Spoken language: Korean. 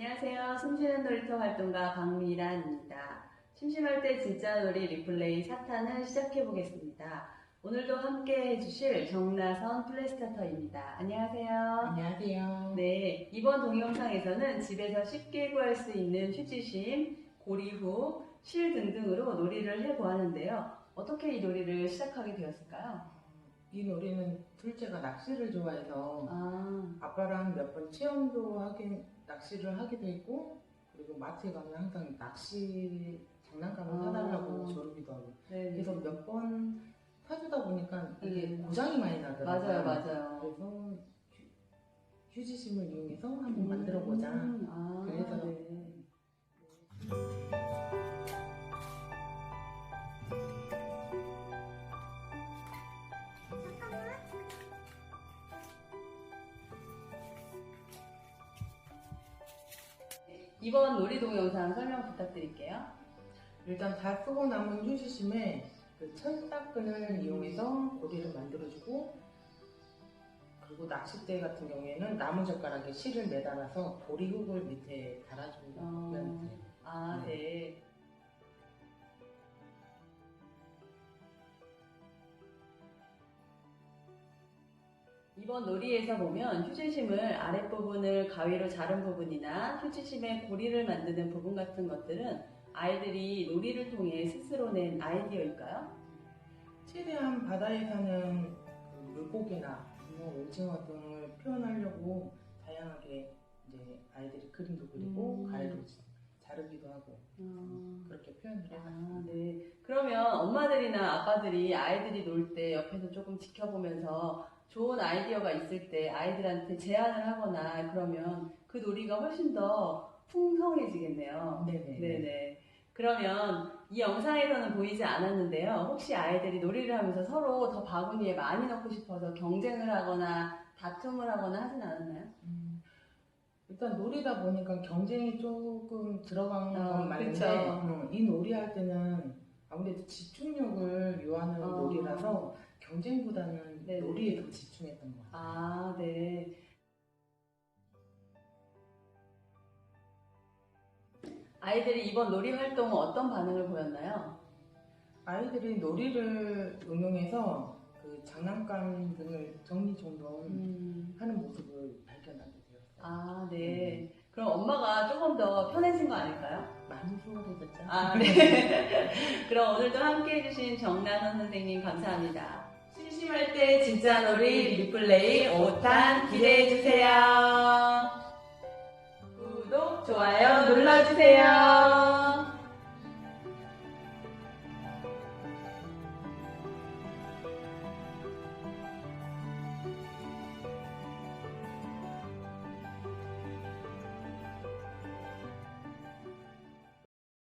안녕하세요. 숨쉬는 놀이터 활동가 박미란입니다. 심심할 때 진짜 놀이 리플레이 4탄을 시작해 보겠습니다. 오늘도 함께 해주실 정나선 플레이스타터입니다. 안녕하세요. 안녕하세요. 네, 이번 동영상에서는 집에서 쉽게 구할 수 있는 휴지심, 고리훅, 실 등등으로 놀이를 해보았는데요. 어떻게 이 놀이를 시작하게 되었을까요? 이 놀이는 둘째가 낚시를 좋아해서 아, 아빠랑 몇 번 체험도 하긴 낚시를 하기도 했고 그리고 마트에 가면 항상 낚시 장난감을 아. 사달라고 조르기도 하고 네. 그래서 몇 번 사주다 보니까 이게 음. 고장이 많이 나더라고요. 맞아요, 맞아요. 그래서 휴, 휴지심을 이용해서 한번 만들어 보자. 음, 아, 그래서 네. 이번 놀이 동 영상 설명 부탁드릴게요. 일단 다 쓰고 남은 휴지심에 그 철사끈을 이용해서 고리를 만들어주고 그리고 낚싯대 같은 경우에는 나무젓가락에 실을 매달아서 보리흙을 밑에 달아주면 어. 돼요. 아, 네. 이번 놀이에서 보면 휴지심을 아랫부분을 가위로 자른 부분이나 휴지심의 고리를 만드는 부분 같은 것들은 아이들이 놀이를 통해 스스로 낸 아이디어일까요? 최대한 바다에 사는 그 물고기나 붕어, 오징어 등을 표현하려고 다양하게 이제 아이들이 그림도 그리고 음. 가위로 자르기도 하고 음. 그렇게 표현을 해요. 아, 네. 그러면 엄마들이나 아빠들이 아이들이 놀 때 옆에서 조금 지켜보면서 좋은 아이디어가 있을 때 아이들한테 제안을 하거나 그러면 그 놀이가 훨씬 더 풍성해지겠네요. 네네. 네네. 그러면 이 영상에서는 보이지 않았는데요. 혹시 아이들이 놀이를 하면서 서로 더 바구니에 많이 넣고 싶어서 경쟁을 하거나 다툼을 하거나 하진 않았나요? 음, 일단 놀이다 보니까 경쟁이 조금 들어간 아, 건 맞는데 그쵸. 음, 이 놀이 할 때는 아무래도 집중력을 요하는 어. 놀이라서 경쟁보다는 네네. 놀이에 더 집중했던 것 같아요. 아, 네. 아이들이 이번 놀이 활동은 어떤 반응을 보였나요? 아이들이 놀이를 응용해서 그 장난감 등을 정리정돈 음, 하는 모습을 발견하게. 아, 네. 그럼 엄마가 조금 더 편해진 거 아닐까요? 많이 수월해졌죠? 아, 네. 그럼 오늘도 함께 해주신 정나선 선생님 감사합니다. 심심할 때 진짜 놀이 리플레이 5탄 기대해주세요. 구독, 좋아요 눌러주세요.